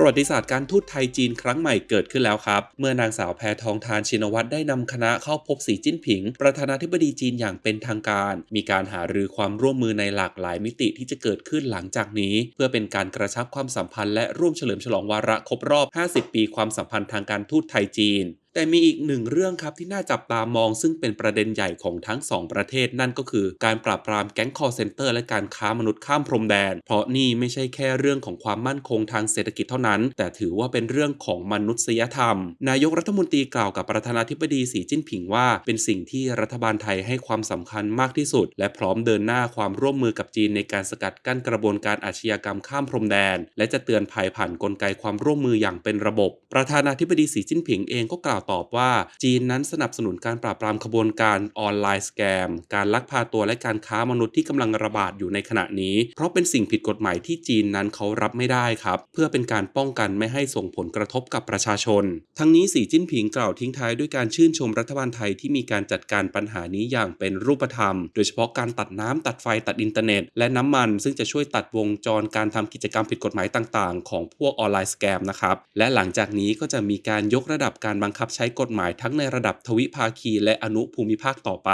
ประวัติศาสตร์การทูตไทยจีนครั้งใหม่เกิดขึ้นแล้วครับ เมื่อนางสาวแพทองทานชินวัตรได้นำคณะเข้าพบสีจิ้นผิง ประธานาธิบดีจีนอย่างเป็นทางการ มีการหารือความร่วมมือในหลากหลายมิติที่จะเกิดขึ้นหลังจากนี้ เพื่อเป็นการกระชับความสัมพันธ์และร่วมเฉลิมฉลองวาระครบรอบ 50 ปีความสัมพันธ์ทางการทูตไทยจีนแต่มีอีกหนึ่งเรื่องครับที่น่าจับตามองซึ่งเป็นประเด็นใหญ่ของทั้งสองประเทศนั่นก็คือการปราบปรามแก๊งคอร์เซนเตอร์และการค้ามนุษย์ข้ามพรมแดน เพราะนี่ไม่ใช่แค่เรื่องของความมั่นคงทางเศรษฐกิจเท่านั้น แต่ถือว่าเป็นเรื่องของมนุษยธรรม นายกรัฐมนตรีกล่าวกับประธานาธิบดีสีจิ้นผิงว่า เป็นสิ่งที่รัฐบาลไทยให้ความสำคัญมากที่สุด และพร้อมเดินหน้าความร่วมมือกับจีนในการสกัดกั้นกระบวนการอาชญากรรมข้ามพรมแดน และจะเตือนภัยผ่านกลไกความร่วมมืออย่างเป็นระบบ ประธานาธิบดีสีจิ้นผิงเองก็กล่าวตอบว่า จีนนั้นสนับสนุนการปราบปรามขบวนการออนไลน์สแกม การลักพาตัวและการค้ามนุษย์ที่กำลังระบาดอยู่ในขณะนี้ เพราะเป็นสิ่งผิดกฎหมายที่จีนนั้นเขารับไม่ได้ครับ เพื่อเป็นการป้องกันไม่ให้ส่งผลกระทบกับประชาชน ทั้งนี้สีจิ้นผิงกล่าวทิ้งท้ายด้วยการชื่นชมรัฐบาลไทยที่มีการจัดการปัญหานี้อย่างเป็นรูปธรรม โดยเฉพาะการตัดน้ำตัดไฟตัดอินเทอร์เน็ต และน้ำมัน ซึ่งจะช่วยตัดวงจรการทำกิจกรรมผิดกฎหมายต่าง ๆ ของพวกออนไลน์สแกมนะครับและหลังจากนี้ก็จะมีการยกระดับการบังคับใช้กฎหมายทั้งในระดับทวิภาคีและอนุภูมิภาคต่อไป